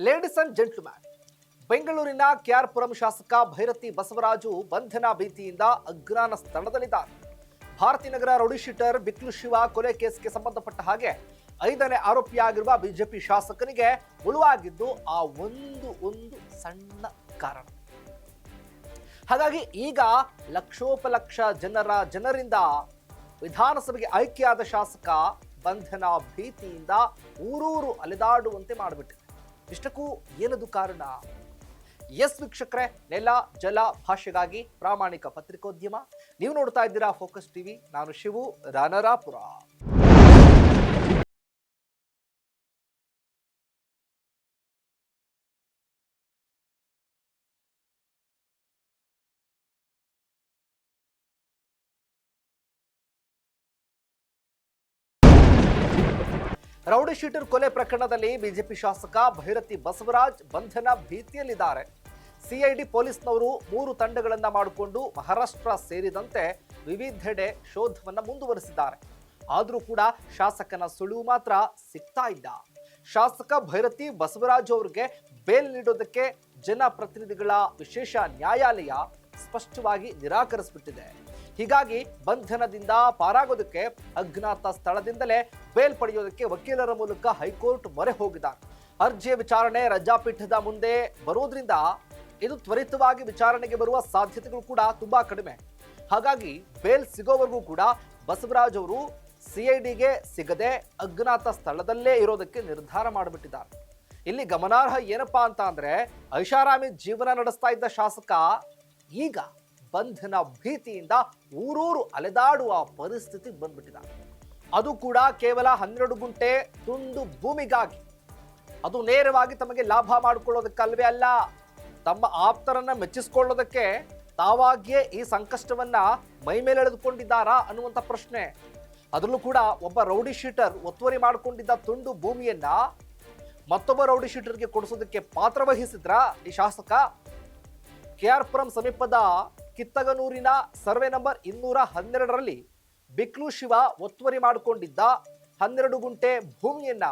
Ladies and gentleman ಬೆಂಗಳೂರಿನ ಕೆಆರ್ಪುರಂ ಶಾಸಕ ಭೈರತಿ ಬಸವರಾಜು ಬಂಧನ ಭೀತಿಯಿಂದ ಅಗ್ರಾನ ಸ್ಥಳದಲ್ಲಿದ್ದಾರೆ. ಭಾರತೀನಗರ ರೌಡಿ ಶೀಟರ್ ಬಿಕ್ಲು ಶಿವ ಕೊಲೆ ಕೇಸ್ಗೆ ಸಂಬಂಧಪಟ್ಟ ಹಾಗೆ ಐದನೇ ಆರೋಪಿಯಾಗಿರುವ ಬಿಜೆಪಿ ಶಾಸಕನಿಗೆ ಮುಳುವಾಗಿದ್ದು ಆ ಒಂದು ಒಂದು ಸಣ್ಣ ಕಾರಣ. ಹಾಗಾಗಿ ಈಗ ಲಕ್ಷೋಪಲಕ್ಷ ಜನರ ಜನರಿಂದ ವಿಧಾನಸಭೆಗೆ ಆಯ್ಕೆಯಾದ ಶಾಸಕ ಬಂಧನ ಭೀತಿಯಿಂದ ಊರೂರು ಅಲೆದಾಡುವಂತೆ ಮಾಡಿಬಿಟ್ಟಿದೆ. ಇಷ್ಟಕ್ಕೂ ಏನದು ಕಾರಣ? ಎಸ್ ವೀಕ್ಷಕರೇ, ನೆಲ, ಜಲ ಭಾಷೆಗಾಗಿ ಪ್ರಾಮಾಣಿಕ ಪತ್ರಿಕೋದ್ಯಮ. ನೀವು ನೋಡ್ತಾ ಇದ್ದೀರಾ ಫೋಕಸ್ ಟಿವಿ. ನಾನು ಶಿವು ರಾನರಾಪುರ ರೌಡಿ ಶೀಟರ್ ಕೊಲೆ ಪ್ರಕರಣದಲ್ಲಿ ಬಿಜೆಪಿ ಶಾಸಕ ಭೈರತಿ ಬಸವರಾಜ್ ಬಂಧನ ಭೀತಿಯಲ್ಲಿದ್ದಾರೆ. ಸಿಐಡಿ ಪೊಲೀಸ್ನವರು ಮೂರು ತಂಡಗಳನ್ನು ಮಾಡಿಕೊಂಡು ಮಹಾರಾಷ್ಟ್ರ ಸೇರಿದಂತೆ ವಿವಿಧೆಡೆ ಶೋಧವನ್ನ ಮುಂದುವರಿಸಿದ್ದಾರೆ. ಆದರೂ ಕೂಡ ಶಾಸಕನ ಸುಳಿವು ಮಾತ್ರ ಸಿಗ್ತಾ ಇಲ್ಲ. ಶಾಸಕ ಭೈರತಿ ಬಸವರಾಜ್ ಅವರಿಗೆ ಬೇಲ್ ನೀಡೋದಕ್ಕೆ ಜನಪ್ರತಿನಿಧಿಗಳ ವಿಶೇಷ ನ್ಯಾಯಾಲಯ ಸ್ಪಷ್ಟವಾಗಿ ನಿರಾಕರಿಸಿಬಿಟ್ಟಿದೆ. ಹೀಗಾಗಿ ಬಂಧನದಿಂದ ಪಾರಾಗೋದಕ್ಕೆ ಅಜ್ಞಾತ ಸ್ಥಳದಿಂದಲೇ ಬೇಲ್ ಪಡೆಯೋದಕ್ಕೆ ವಕೀಲರ ಮೂಲಕ ಹೈಕೋರ್ಟ್ ಮೊರೆ ಹೋಗಿದ. ಅರ್ಜಿಯ ವಿಚಾರಣೆ ರಜಾಪೀಠದ ಮುಂದೆ ಬರೋದ್ರಿಂದ ಇದು ತ್ವರಿತವಾಗಿ ವಿಚಾರಣೆಗೆ ಬರುವ ಸಾಧ್ಯತೆಗಳು ಕೂಡ ತುಂಬಾ ಕಡಿಮೆ. ಹಾಗಾಗಿ ಬೇಲ್ ಸಿಗೋವರೆಗೂ ಕೂಡ ಬಸವರಾಜ್ ಅವರು ಸಿಐಡಿಗೆ ಸಿಗದೆ ಅಜ್ಞಾತ ಸ್ಥಳದಲ್ಲೇ ಇರೋದಕ್ಕೆ ನಿರ್ಧಾರ ಮಾಡಿಬಿಟ್ಟಿದ್ದಾರೆ. ಇಲ್ಲಿ ಗಮನಾರ್ಹ ಏನಪ್ಪಾ ಅಂತ ಅಂದ್ರೆ ಐಷಾರಾಮಿ ಜೀವನ ನಡೆಸ್ತಾ ಇದ್ದ ಶಾಸಕ ಈಗ ಬಂಧನ ಭೀತಿಯಿಂದ ಊರೂರು ಅಲೆದಾಡುವ ಪರಿಸ್ಥಿತಿ ಬಂದ್ಬಿಟ್ಟಿದೆ. ಅದು ಕೂಡ ಕೇವಲ ಹನ್ನೆರಡು ಗುಂಟೆ ತುಂಡು ಭೂಮಿಗಾಗಿ. ಅದು ನೇರವಾಗಿ ತಮಗೆ ಲಾಭ ಮಾಡಿಕೊಳ್ಳೋದಕ್ಕಲ್ವೇ ಅಲ್ಲ, ತಮ್ಮ ಆಪ್ತರನ್ನ ಮೆಚ್ಚಿಸ್ಕೊಳ್ಳೋದಕ್ಕೆ ತಾವಾಗಿಯೇ ಈ ಸಂಕಷ್ಟವನ್ನ ಮೈ ಮೇಲೆ ಎಳೆದುಕೊಂಡಿದ್ದಾರಾ ಅನ್ನುವಂಥ ಪ್ರಶ್ನೆ. ಅದರಲ್ಲೂ ಕೂಡ ಒಬ್ಬ ರೌಡಿ ಶೀಟರ್ ಒತ್ತುವರಿ ಮಾಡಿಕೊಂಡಿದ್ದ ತುಂಡು ಭೂಮಿಯನ್ನ ಮತ್ತೊಬ್ಬ ರೌಡಿ ಶೀಟರ್ಗೆ ಕೊಡಿಸೋದಕ್ಕೆ ಪಾತ್ರ ವಹಿಸಿದ್ರ ಈ ಶಾಸಕ? ಕೆ ಕೆಆರ್ಪುರಂ ಸಮೀಪದ ಕಿತ್ತಗನೂರಿನ ಸರ್ವೆ ನಂಬರ್ ಇನ್ನೂರ ಹನ್ನೆರಡರಲ್ಲಿ ಬಿಕ್ಲು ಶಿವ ಒತ್ತುವರಿ ಮಾಡಿಕೊಂಡಿದ್ದ ಹನ್ನೆರಡು ಗುಂಟೆ ಭೂಮಿಯನ್ನ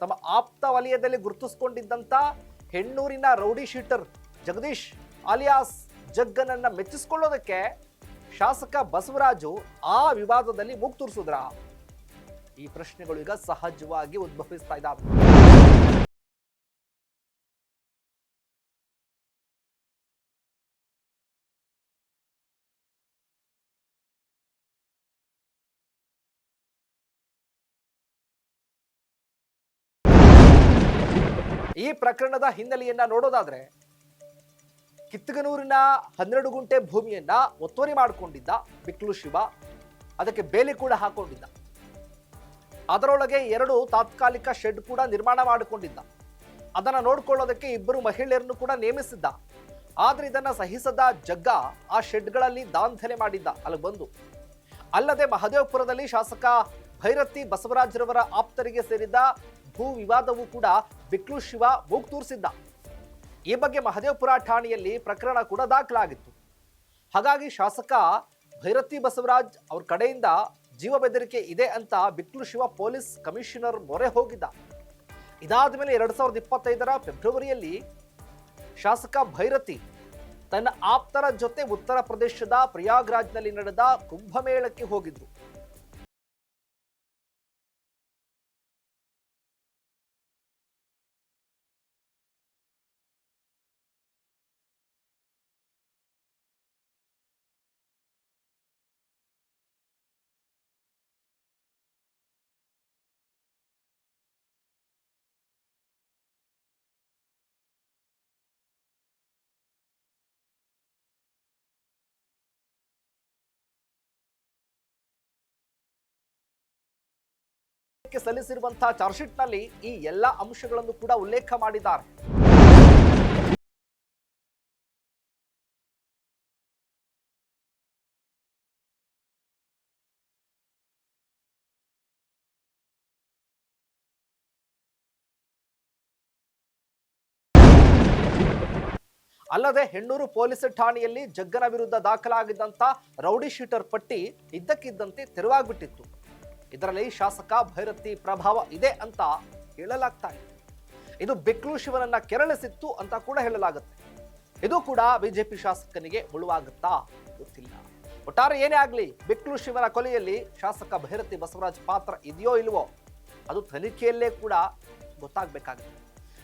ತಮ್ಮ ಆಪ್ತ ವಲಯದಲ್ಲಿ ಗುರುತಿಸಿಕೊಂಡಿದ್ದಂತ ಹೆಣ್ಣೂರಿನ ರೌಡಿ ಶೀಟರ್ ಜಗದೀಶ್ ಅಲಿಯಾಸ್ ಜಗ್ಗನನ್ನ ಮೆಚ್ಚಿಸಿಕೊಳ್ಳೋದಕ್ಕೆ ಶಾಸಕ ಬಸವರಾಜು ಆ ವಿವಾದದಲ್ಲಿ ಮುಗ್ತೂರಿಸಿದ್ರ ಈ ಪ್ರಶ್ನೆಗಳು ಈಗ ಸಹಜವಾಗಿ ಉದ್ಭವಿಸ್ತಾ ಇದ್ದಾವೆ ಈ ಪ್ರಕರಣದ ಹಿನ್ನೆಲೆಯನ್ನ ನೋಡೋದಾದ್ರೆ ಕಿತ್ತಗನೂರಿನ ಹನ್ನೆರಡು ಗುಂಟೆ ಭೂಮಿಯನ್ನ ಒತ್ತುವರಿ ಮಾಡಿಕೊಂಡಿದ್ದ ಬಿಕ್ಲು ಶಿವ, ಅದಕ್ಕೆ ಬೇಲಿ ಕೂಡ ಹಾಕೊಂಡಿದ್ದ. ಅದರೊಳಗೆ ಎರಡು ತಾತ್ಕಾಲಿಕ ಶೆಡ್ ಕೂಡ ನಿರ್ಮಾಣ ಮಾಡಿಕೊಂಡಿದ್ದ. ಅದನ್ನ ನೋಡಿಕೊಳ್ಳೋದಕ್ಕೆ ಇಬ್ಬರು ಮಹಿಳೆಯರನ್ನು ಕೂಡ ನೇಮಿಸಿದ್ದ. ಆದ್ರೆ ಇದನ್ನ ಸಹಿಸದ ಜಗ್ಗ ಆ ಶೆಡ್ಗಳಲ್ಲಿ ದಾಂಧಲೆ ಮಾಡಿದ್ದ ಅಲ್ಲಿ ಬಂದು. ಅಲ್ಲದೆ ಮಹದೇವಪುರದಲ್ಲಿ ಶಾಸಕ ಭೈರತಿ ಬಸವರಾಜರವರ ಆಪ್ತರಿಗೆ ಸೇರಿದ ಭೂ ವಿವಾದವೂ ಕೂಡ ಬಿಕ್ಲು ಶಿವ ಮೂಗ್ ತೂರಿಸಿದ್ದ. ಈ ಬಗ್ಗೆ ಮಹದೇವಪುರ ಠಾಣೆಯಲ್ಲಿ ಪ್ರಕರಣ ಕೂಡ ದಾಖಲಾಗಿತ್ತು. ಹಾಗಾಗಿ ಶಾಸಕ ಭೈರತಿ ಬಸವರಾಜ್ ಅವ್ರ ಕಡೆಯಿಂದ ಜೀವ ಬೆದರಿಕೆ ಇದೆ ಅಂತ ಬಿಕ್ಲು ಶಿವ ಪೊಲೀಸ್ ಕಮಿಷನರ್ ಮೊರೆ ಹೋಗಿದ್ದ. ಇದಾದ ಮೇಲೆ ಎರಡ್ ಸಾವಿರದ ಇಪ್ಪತ್ತೈದರ ಫೆಬ್ರವರಿಯಲ್ಲಿ ಶಾಸಕ ಭೈರತಿ ತನ್ನ ಆಪ್ತರ ಜೊತೆ ಉತ್ತರ ಪ್ರದೇಶದ ಪ್ರಯಾಗ್ರಾಜ್ನಲ್ಲಿ ನಡೆದ ಕುಂಭಮೇಳಕ್ಕೆ ಹೋಗಿದ್ರು ಸಲ್ಲಿಸಿರುವಂತಹ ಚಾರ್ಜ್ ಶೀಟ್ನಲ್ಲಿ ಈ ಎಲ್ಲಾ ಅಂಶಗಳನ್ನು ಕೂಡ ಉಲ್ಲೇಖ ಮಾಡಿದ್ದಾರೆ. ಅಲ್ಲದೆ ಹೆಣ್ಣೂರು ಪೊಲೀಸ್ ಠಾಣೆಯಲ್ಲಿ ಜಗ್ಗನ ವಿರುದ್ಧ ದಾಖಲಾಗಿದ್ದಂತ ರೌಡಿ ಶೀಟರ್ ಪಟ್ಟಿ ಇದ್ದಕ್ಕಿದ್ದಂತೆ ತೆರವಾಗ್ಬಿಟ್ಟಿತ್ತು. ಇದರಲ್ಲಿ ಶಾಸಕ ಭೈರತಿ ಪ್ರಭಾವ ಇದೆ ಅಂತ ಹೇಳಲಾಗ್ತಾ ಇದೆ. ಇದು ಬೆಕ್ಲು ಶಿವನನ್ನ ಕೆರಳಿಸಿತ್ತು ಅಂತ ಕೂಡ ಹೇಳಲಾಗುತ್ತೆ. ಇದು ಕೂಡ ಬಿಜೆಪಿ ಶಾಸಕನಿಗೆ ಮುಳುವಾಗುತ್ತಾ ಗೊತ್ತಿಲ್ಲ. ಒಟ್ಟಾರೆ ಏನೇ ಆಗಲಿ, ಬೆಕ್ಲು ಶಿವನ ಕೊಲೆಯಲ್ಲಿ ಶಾಸಕ ಭೈರತಿ ಬಸವರಾಜ್ ಪಾತ್ರ ಇದೆಯೋ ಇಲ್ವೋ, ಅದು ತನಿಖೆಯಲ್ಲೇ ಕೂಡ ಗೊತ್ತಾಗಬೇಕಾಗಿದೆ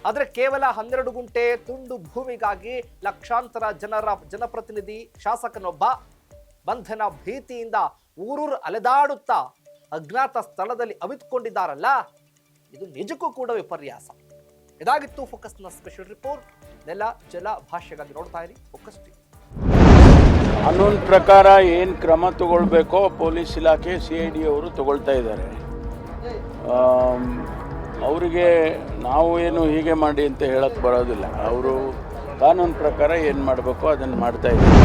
ಆದರೆ ಕೇವಲ ಹನ್ನೆರಡು ಗುಂಟೆ ತುಂಡು ಭೂಮಿಗಾಗಿ ಲಕ್ಷಾಂತರ ಜನರ ಜನಪ್ರತಿನಿಧಿ ಶಾಸಕನೊಬ್ಬ ಬಂಧನ ಭೀತಿಯಿಂದ ಊರೂರು ಅಲೆದಾಡುತ್ತಾ ಅಜ್ಞಾತ ಸ್ಥಳದಲ್ಲಿ ಅವಿತ್ಕೊಂಡಿದ್ದಾರಲ್ಲ, ಇದು ನಿಜಕ್ಕೂ ಕೂಡ ವಿಪರ್ಯಾಸ. ಇದಾಗಿತ್ತು ಫೋಕಸ್ನ ಸ್ಪೆಷಲ್ ರಿಪೋರ್ಟ್. ನೆಲ, ಜಲ ಭಾಷೆಗಾಗಿ ನೋಡ್ತಾ ಇರಿ, ಫೋಕಸ್ ಟಿ. ಪ್ರಕಾರ ಏನು ಕ್ರಮ ತಗೊಳ್ಬೇಕೋ ಪೊಲೀಸ್ ಇಲಾಖೆ ಸಿ ಐ ಡಿ ಅವರು ತಗೊಳ್ತಾ ಇದ್ದಾರೆ. ಅವರಿಗೆ ನಾವು ಏನು ಹೀಗೆ ಮಾಡಿ ಅಂತ ಹೇಳಕ್ಕೆ ಬರೋದಿಲ್ಲ. ಅವರು ಕಾನೂನು ಪ್ರಕಾರ ಏನು ಮಾಡಬೇಕೋ ಅದನ್ನು ಮಾಡ್ತಾ ಇದ್ದಾರೆ.